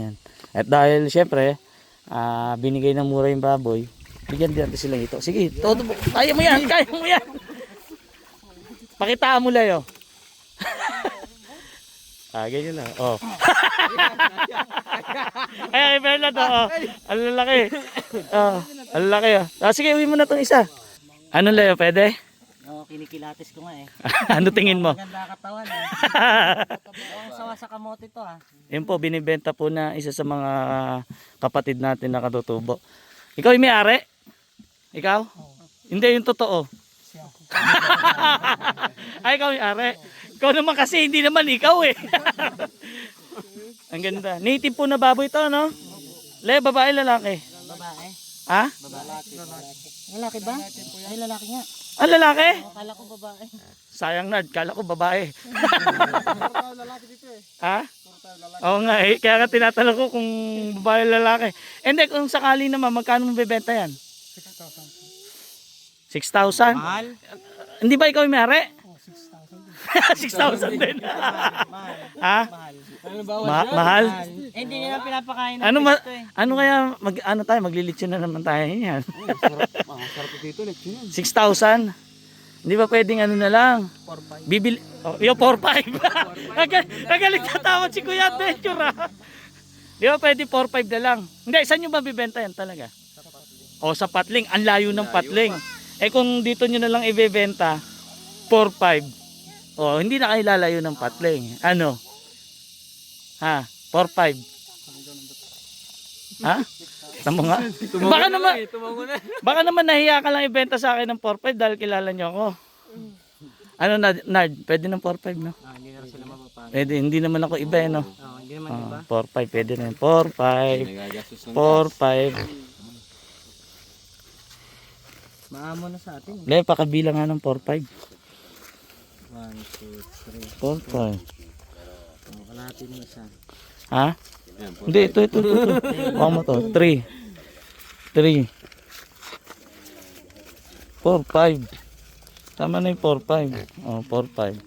Yan. At dahil syempre, ah, binigay ng mura yung baboy, bigyan din natin sila ito. Sige, todo. Kaya mo yan, kaya mo yan. Pakitaan mo layo. ah, ganyan lang. Oh. Ay, ay, Bernard, oh. Ang lalaki. Oh, ang lalaki, oh. Ah, sige, uwi mo na tong isa. Ano layo, pwede? Oo, kinikilatis ko nga eh. ano tingin mo? Maganda katawan eh. Oo, sawa sa kamote to ah. Yun po, binibenta po na isa sa mga kapatid natin na katutubo. Ikaw yung may-ari? Ikaw? Hindi, yung totoo. Ay, ikaw yung ari. Ikaw naman kasi, hindi naman ikaw eh. Ang ganda. Native po na baboy ito, no? Le, babae, lalaki. Babae. Ha? Lalaki. Lalaki ba? Ay, lalaki nga. Ah, lalaki? Akala ko babae. Sayang na, kala ko babae. ha? Oo nga eh. Kaya nga tinatanong ko kung babae lalaki. Hindi, kung sakali naman, magkano mo bebenta yan? 6,000. Mahal? Hindi ba ikaw yung may-ari? 6,000 din. Mahal. ha? Mahal. Ma- mahal? Eh, hindi nila pinapakain ng Ano ma pisto eh. ano kaya mag ano tayo maglilitsyon na naman tayo niyan. Sarap dito, lechon yan. 6,000. Hindi ba pwedeng ano na lang? 4-5. Bibili oh, yung 4-5. Nagal- Nagalit na tawad si Kuya Adventure ah. Di ba pwede 4-5 na lang? Hindi, saan nyo ba bibenta yan talaga? O sa patling, ang layo ng patling. Eh kung dito nyo na lang ibebenta, 4-5. O, hindi na kayo lalayo ng patling. Ano? Ha? 4-5. Ha? Tama nga. Baka naman, baka naman nahiya ka lang ibenta sa akin ng 4-5 dahil kilala nyo ako. Ano na, Nard? Pwede ng 4-5, no? Ah, hindi na sila mapapano. Pwede, hindi naman ako iba, eh, no? Oo, hindi naman iba. Ah, 4-5, pwede na yun. 4-5. 4-5. Maamo na sa atin. Le, pakabilang nga ng 4-5. 1, 2, 3. 4-5. Kalahati mo isa. Ha? Hindi, ito, ito, ito. ito. Mo to. 3. 3. 4-5. Tama na yung 4-5. Oh, 4-5.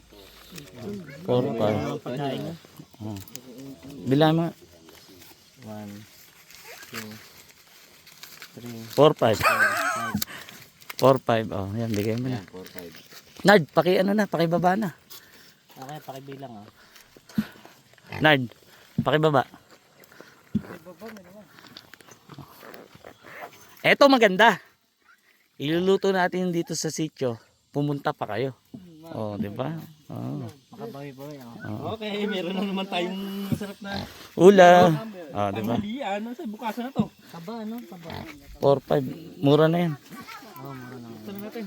4-5. Pagkain nyo. Oh. Bilang mo. 1, 2, 3, 4-5. 4-5. Oh, yan, bigay mo na. Nard, paki ano na, pakibaba na. Okay, pakibilang ah. Nard, pakibaba. Eto maganda. Iluluto natin dito sa sitio. Pumunta pa kayo. Oh, di ba? Oh. Makabawi-bawi ah. oh. Okay, meron na naman tayong masarap na Ula. Oh, di ba? tanghalian. Nasa bukasan na to. Kaba ano? Kaba. 4-5. Mura na yan. Oh, mura na. Ito na natin.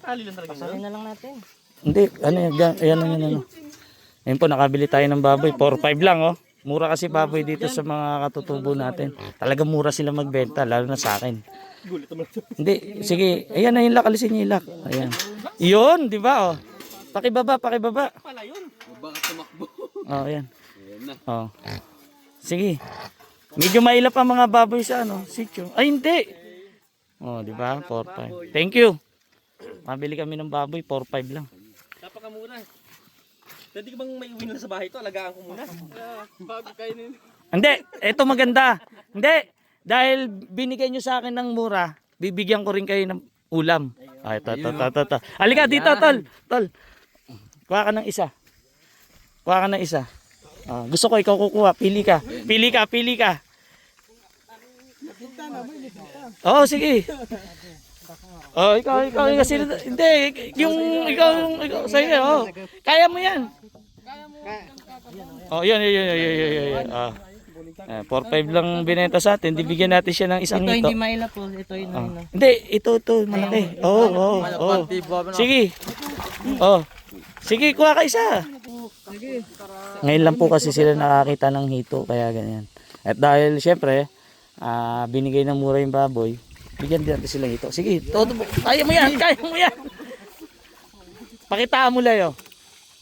Tali lang talaga. Pasalin na lang natin. Hindi, ano yan, yan, yan, ano. Ayun po, nakabili tayo ng baboy. 4-5 lang, oh. Mura kasi baboy dito sa mga katutubo natin. Talaga mura sila magbenta, lalo na sa akin. Hindi, sige. Ayan na yung lak, alisin niyo yung lak. Ayan. Yun, di ba, oh. Pakibaba, pakibaba. Pala yun. Oh, ayan. Oh. Sige. Medyo mailap ang mga baboy sa ano, sitio. Ay, hindi. Oh, di ba? 4-5. Thank you. Mabili kami ng baboy, 4-5 lang. Napakamura. Pwede ka bang may uwi na sa bahay to? Alagaan ko muna. Bago kainin. Hindi, eto maganda. Hindi, dahil binigay nyo sa akin ng mura, bibigyan ko rin kayo ng ulam. Ay, ito, ito, ito, ito, ito. Halika dito, tol. Tol. Kuha ka ng isa. Kuha ka ng isa. Ah, gusto ko ikaw kukuha. Pili ka. Pili ka, pili ka. Oo, sige. Oh, ikaw, ikaw, ikaw, sino, hindi, yung, ikaw, yung, ikaw, sa'yo, oh. Kaya mo yan. Oh, yan, yan, yan, yan, yan, yan, yan. Ah. Eh, 4-5 lang binenta sa atin, di bigyan natin siya ng isang Ito ito. hindi mailap po. Ito yun Ah. na Hindi, ito, ito, malaki. Oo, oo, oo. Sige. Oh. Sige, kuha ka isa. Ngayon lang po kasi sila nakakita ng hito, kaya ganyan. At dahil, syempre, ah, binigay ng mura yung baboy, bigyan din natin sila hito. Sige, todo mo. Kaya mo yan, kaya mo yan. Pakitaan mo layo.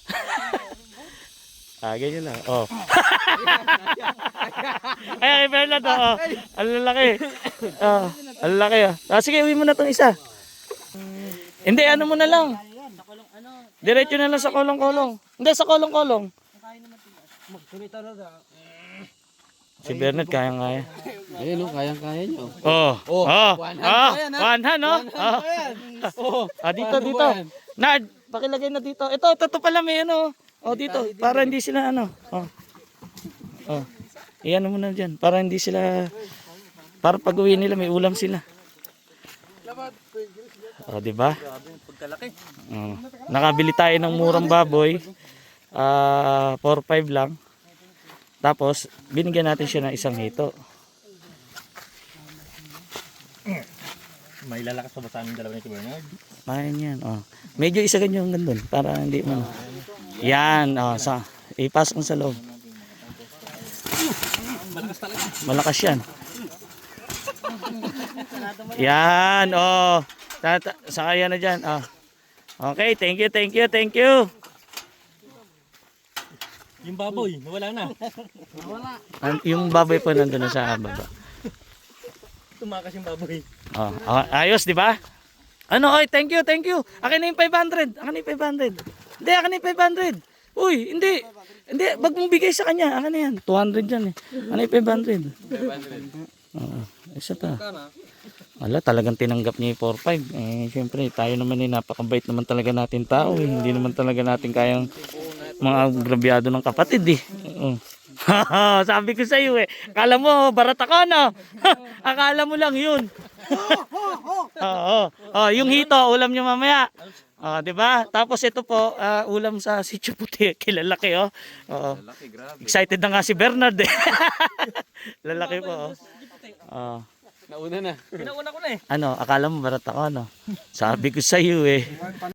ah, ganyan lang. Oh. Ay, kay Bernard, oh. Ang lalaki. Oh, ang lalaki, oh. Ah, sige, uwi mo na tong isa. Hindi, ano mo na lang. Diretso na lang sa kolong-kolong. Hindi, sa kolong-kolong. Magsulita na na. Si Bernard kayang-kaya. Ayun, oh, kayang-kaya nyo. Oh. Oh. Oh. one hand Oh. One hand, oh. Oh. Oo. Ah, dito, dito. Nad, pakilagay na dito. Ito, ito, ito pala may ano. Oh, dito. Para hindi sila ano. Oh. Oh. Iyan mo na dyan. Para hindi sila... Para pag uwi nila, may ulam sila. Oh, di ba? Pagkalaki. Oh. Nakabili tayo ng murang baboy. Ah, 4-5 lang. Tapos, binigyan natin siya ng isang hito. May lalakas pa ba sa amin dalawa ni Bernard? Mayan yan. Oh. Medyo isa ganyan hanggang doon para hindi mo. Yan, oh, sa ipasok mo sa loob. Malakas yan. Yan, oh. Tata, sakaya na diyan, oh. Okay, thank you, thank you, thank you. Yung baboy, nawala na. An- Yung baboy po nandun na sa baba. Tumakas yung baboy. Oh, oh, ayos, di ba? Ano, oy, thank you, thank you. Akin na yung 500. Akin na yung 500. Hindi, akin na yung 500. Uy, hindi. Hindi, wag mong bigay sa kanya. Akin na yan. 200 yan eh. Ano yung 500? 500. Oo, isa pa. Wala, talagang tinanggap niya yung 4-5. Eh, syempre, tayo naman eh, napakabait naman talaga natin tao eh. Hindi naman talaga natin kayang mga grabyado ng kapatid eh. Oo. Sabi ko sa iyo eh. Akala mo, barat ako no? Akala mo lang yun. Oo. Oh, yung hito, ulam nyo mamaya. Oh, 'di ba? Tapos ito po, ah, ulam sa sitio puti, kilalaki oh. Oo. Excited na nga si Bernard eh. Lalaki po oh. Oh. Nauna na. Pinauna ko na eh. Ano, akala mo barat ako no? Sabi ko sa iyo eh.